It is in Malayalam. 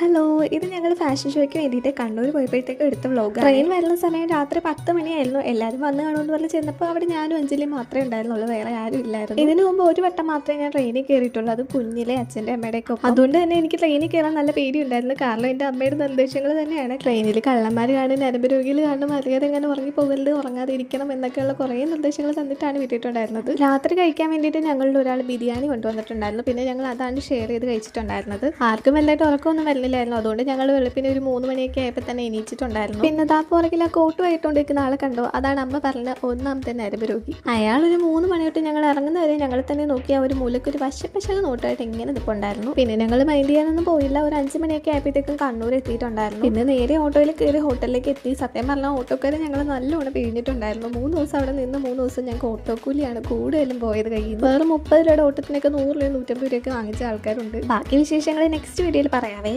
ഹലോ ഇത് ഞങ്ങൾ ഫാഷൻ ഷോയ്ക്ക് വേണ്ടിയിട്ട് കണ്ണൂർ പോയപ്പോഴത്തേക്ക് എടുത്ത വ്ളോഗ് ട്രെയിൻ വരുന്ന സമയം രാത്രി പത്ത് മണിയായിരുന്നു. എല്ലാവരും വന്ന് കാണുമെന്ന് പറഞ്ഞ് ചെന്നപ്പോൾ അവിടെ ഞാനും അഞ്ജലിയും മാത്രമേ ഉണ്ടായിരുന്നുള്ളൂ. വേറെ ആരും ഇല്ലായിരുന്നു. ഇതിനു മുമ്പ് ഒരു വട്ടം മാത്രമേ ഞാൻ ട്രെയിനിൽ കയറിയിട്ടുള്ളൂ അത് കുഞ്ഞിലെ അച്ഛന്റെ അമ്മയുടെ ഒക്കെ അതുകൊണ്ട് തന്നെ എനിക്ക് ട്രെയിനിൽ കയറാൻ നല്ല പേടിയുണ്ടായിരുന്നു. കാരണം എന്റെ അമ്മയുടെ നിർദ്ദേശങ്ങൾ തന്നെയാണ്. ട്രെയിനിൽ കള്ളന്മാർ കാണും നരമ്പ് രോഗികൾ കാണും അറിയാതെ ഇങ്ങനെ ഉറങ്ങി പോകരുത് ഉറങ്ങാതെ ഇരിക്കണം എന്നൊക്കെയുള്ള കുറേ നിർദ്ദേശങ്ങൾ തന്നിട്ടാണ് വിട്ടിട്ടുണ്ടായിരുന്നത്. രാത്രി കഴിക്കാൻ വേണ്ടിയിട്ട് ഞങ്ങളുടെ ഒരാൾ ബിരിയാണി കൊണ്ടുവന്നിട്ടുണ്ടായിരുന്നു. പിന്നെ ഞങ്ങൾ അതാണ് ഷെയർ ചെയ്ത് കഴിച്ചിട്ടുണ്ടായിരുന്നത്. ആർക്കും വലുതായിട്ട് ഉറക്കമൊന്നും വരുന്നില്ലായിരുന്നു അതുകൊണ്ട് ഞങ്ങൾ വെളുപ്പിന് ഒരു മൂന്ന് മണിയൊക്കെ ആയപ്പോൾ തന്നെ എണീച്ചിട്ടുണ്ടായിരുന്നു പിന്നെ ദാ പുറകിൽ ആ കോട്ട് ആയിട്ടുകൊണ്ടിരിക്കുന്ന ആളെ കണ്ടോ? അതാണ് അമ്മ പറഞ്ഞ ഒന്നാമത്തെ നരമ്പ് രോഗി. അയാൾ ഒരു മൂന്ന് മണി തൊട്ട് ഞങ്ങൾ ഇറങ്ങുന്നവരെ ഞങ്ങൾ തന്നെ നോക്കി ആ ഒരു മൂലക്ക് ഒരു വശപ്പശക നോട്ടായിട്ട് ഇങ്ങനെ നിൽപ്പുണ്ടായിരുന്നു പിന്നെ ഞങ്ങൾ മൈൻഡ് ചെയ്യാനൊന്നും പോയില്ല. ഒരു അഞ്ച് മണിയൊക്കെ ആയപ്പോഴത്തേക്കും കണ്ണൂർ എത്തിയിട്ടുണ്ടായിരുന്നു. പിന്നെ നേരെ ഓട്ടോയിൽ കയറി ഹോട്ടലിലേക്ക് എത്തി. സത്യം പറഞ്ഞാൽ ഓട്ടോക്കാരെ ഞങ്ങൾ നല്ലോണം പിഴിഞ്ഞിട്ടുണ്ടായിരുന്നു. മൂന്ന് ദിവസം അവിടെ നിന്ന് മൂന്ന് ദിവസം ഞങ്ങൾക്ക് ഓട്ടോ കൂലിയാണ് കൂടുതലും പോയത് കയ്യിൽ നിന്ന് വേറെ മുപ്പത് രൂപയുടെ ഓട്ടത്തിനൊക്കെ നൂറ് രൂപ നൂറ്റമ്പത് രൂപയൊക്കെ വാങ്ങിച്ച ആൾക്കാരുണ്ട്. ബാക്കി വിശേഷങ്ങൾ നെക്സ്റ്റ് വീഡിയോയിൽ പറയാവേ.